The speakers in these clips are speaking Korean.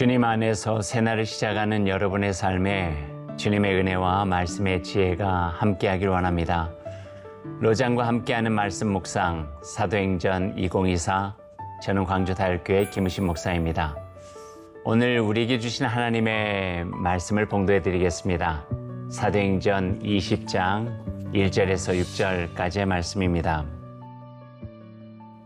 주님 안에서 새날을 시작하는 여러분의 삶에 주님의 은혜와 말씀의 지혜가 함께하길 원합니다. 로장과 함께하는 말씀 묵상 사도행전 2024 저는 광주 다일교회 김우신 목사입니다. 오늘 우리에게 주신 하나님의 말씀을 봉도해 드리겠습니다. 사도행전 20장 1절에서 6절까지의 말씀입니다.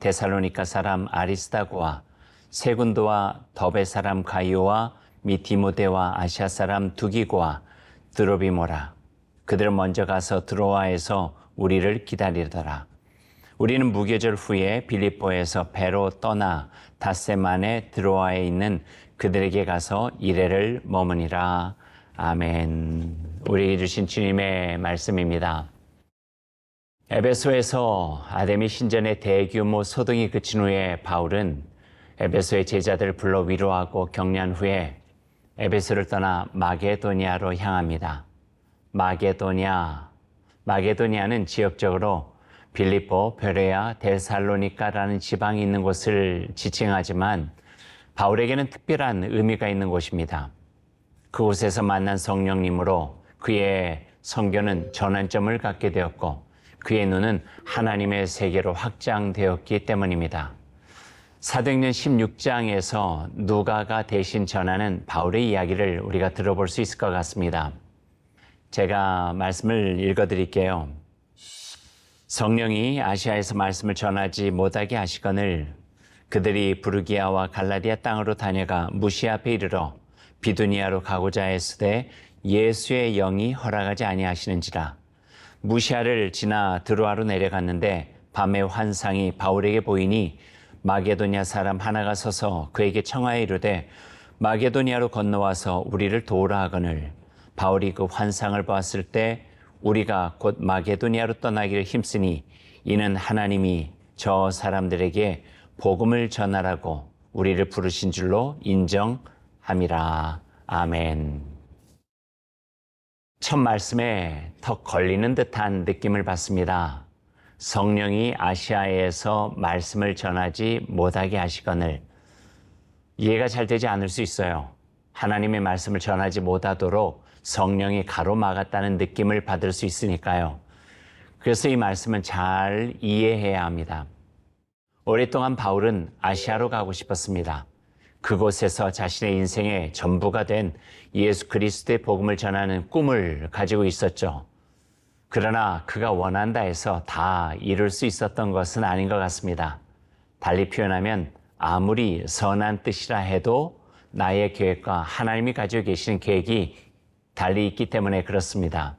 데살로니카 사람 아리스다고와 세군도와 더베 사람 가이오와 미디모데와 아시아 사람 두기고와 드로비모라 그들은 먼저 가서 드로아에서 우리를 기다리더라. 우리는 무교절 후에 빌립보에서 배로 떠나 닷새만에 드로아에 있는 그들에게 가서 이래를 머무니라. 아멘. 우리에게 주신 주님의 말씀입니다. 에베소에서 아데미 신전의 대규모 소동이 그친 후에 바울은 에베소의 제자들을 불러 위로하고 격려한 후에 에베소를 떠나 마게도니아로 향합니다. 마게도니아. 마게도니아는 지역적으로 빌립보, 베레아, 데살로니카라는 지방이 있는 곳을 지칭하지만 바울에게는 특별한 의미가 있는 곳입니다. 그곳에서 만난 성령님으로 그의 성교는 전환점을 갖게 되었고 그의 눈은 하나님의 세계로 확장되었기 때문입니다. 사도행전 16장에서 누가가 대신 전하는 바울의 이야기를 우리가 들어볼 수 있을 것 같습니다. 제가 말씀을 읽어 드릴게요. 성령이 아시아에서 말씀을 전하지 못하게 하시거늘 그들이 부르기아와 갈라디아 땅으로 다녀가 무시 앞에 이르러 비두니아로 가고자 했으되 예수의 영이 허락하지 아니하시는지라 무시아를 지나 드로아로 내려갔는데 밤에 환상이 바울에게 보이니 마게도니아 사람 하나가 서서 그에게 청하에 이르되 마게도니아로 건너와서 우리를 도우라 하거늘 바울이 그 환상을 보았을 때 우리가 곧 마게도니아로 떠나기를 힘쓰니 이는 하나님이 저 사람들에게 복음을 전하라고 우리를 부르신 줄로 인정함이라. 아멘. 첫 말씀에 더 걸리는 듯한 느낌을 받습니다. 성령이 아시아에서 말씀을 전하지 못하게 하시거늘 이해가 잘 되지 않을 수 있어요. 하나님의 말씀을 전하지 못하도록 성령이 가로막았다는 느낌을 받을 수 있으니까요. 그래서 이 말씀은 잘 이해해야 합니다. 오랫동안 바울은 아시아로 가고 싶었습니다. 그곳에서 자신의 인생의 전부가 된 예수 그리스도의 복음을 전하는 꿈을 가지고 있었죠. 그러나 그가 원한다 해서 다 이룰 수 있었던 것은 아닌 것 같습니다. 달리 표현하면 아무리 선한 뜻이라 해도 나의 계획과 하나님이 가지고 계시는 계획이 달리 있기 때문에 그렇습니다.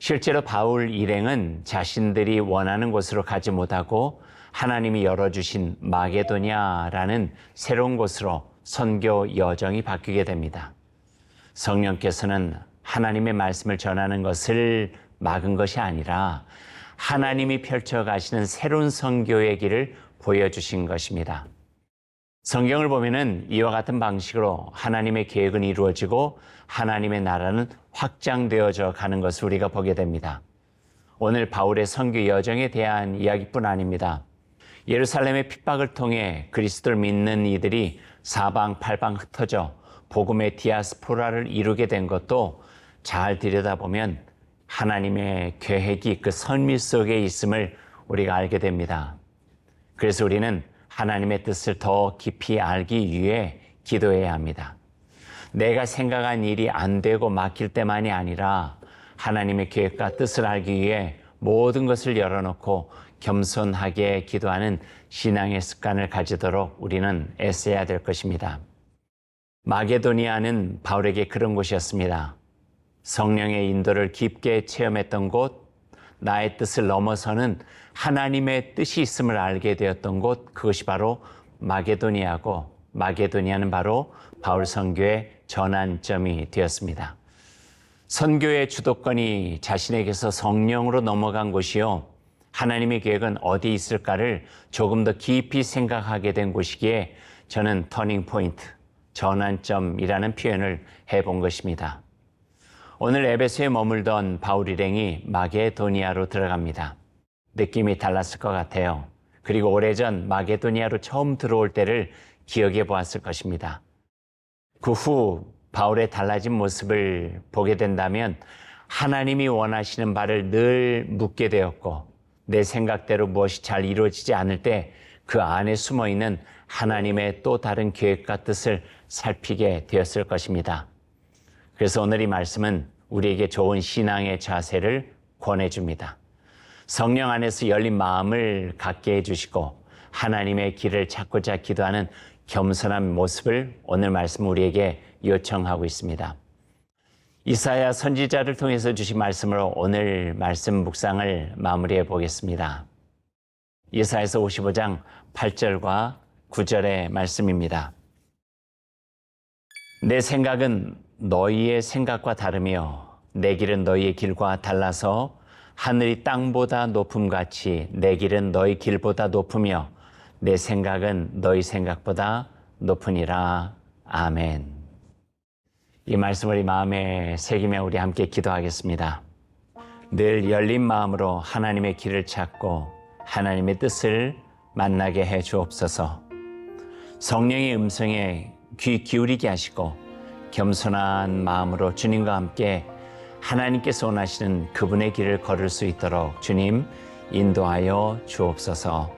실제로 바울 일행은 자신들이 원하는 곳으로 가지 못하고 하나님이 열어주신 마게도니아라는 새로운 곳으로 선교 여정이 바뀌게 됩니다. 성령께서는 하나님의 말씀을 전하는 것을 막은 것이 아니라 하나님이 펼쳐 가시는 새로운 선교의 길을 보여주신 것입니다. 성경을 보면은 이와 같은 방식으로 하나님의 계획은 이루어지고 하나님의 나라는 확장되어져 가는 것을 우리가 보게 됩니다. 오늘 바울의 선교 여정에 대한 이야기뿐 아닙니다. 예루살렘의 핍박을 통해 그리스도를 믿는 이들이 사방 팔방 흩어져 복음의 디아스포라를 이루게 된 것도 잘 들여다보면 하나님의 계획이 그 선미 속에 있음을 우리가 알게 됩니다. 그래서 우리는 하나님의 뜻을 더 깊이 알기 위해 기도해야 합니다. 내가 생각한 일이 안 되고 막힐 때만이 아니라 하나님의 계획과 뜻을 알기 위해 모든 것을 열어놓고 겸손하게 기도하는 신앙의 습관을 가지도록 우리는 애써야 될 것입니다. 마게도니아는 바울에게 그런 곳이었습니다. 성령의 인도를 깊게 체험했던 곳, 나의 뜻을 넘어서는 하나님의 뜻이 있음을 알게 되었던 곳, 그것이 바로 마게도니아고, 마게도니아는 바로 바울 선교의 전환점이 되었습니다. 선교의 주도권이 자신에게서 성령으로 넘어간 곳이요. 하나님의 계획은 어디 있을까를 조금 더 깊이 생각하게 된 곳이기에 저는 터닝 포인트, 전환점이라는 표현을 해본 것입니다. 오늘 에베소에 머물던 바울 일행이 마게도니아로 들어갑니다. 느낌이 달랐을 것 같아요. 그리고 오래전 마게도니아로 처음 들어올 때를 기억해 보았을 것입니다. 그후 바울의 달라진 모습을 보게 된다면 하나님이 원하시는 바를 늘 묻게 되었고 내 생각대로 무엇이 잘 이루어지지 않을 때 그 안에 숨어 있는 하나님의 또 다른 계획과 뜻을 살피게 되었을 것입니다. 그래서 오늘 이 말씀은 우리에게 좋은 신앙의 자세를 권해줍니다. 성령 안에서 열린 마음을 갖게 해주시고 하나님의 길을 찾고자 기도하는 겸손한 모습을 오늘 말씀 우리에게 요청하고 있습니다. 이사야 선지자를 통해서 주신 말씀으로 오늘 말씀 묵상을 마무리해 보겠습니다. 이사야서 55장 8절과 9절의 말씀입니다. 내 생각은 너희의 생각과 다르며 내 길은 너희의 길과 달라서 하늘이 땅보다 높음 같이 내 길은 너희 길보다 높으며 내 생각은 너희 생각보다 높으니라. 아멘. 이 말씀을 이 마음에 새기며 우리 함께 기도하겠습니다. 늘 열린 마음으로 하나님의 길을 찾고 하나님의 뜻을 만나게 해 주옵소서. 성령의 음성에 귀 기울이게 하시고 겸손한 마음으로 주님과 함께 하나님께서 원하시는 그분의 길을 걸을 수 있도록 주님 인도하여 주옵소서.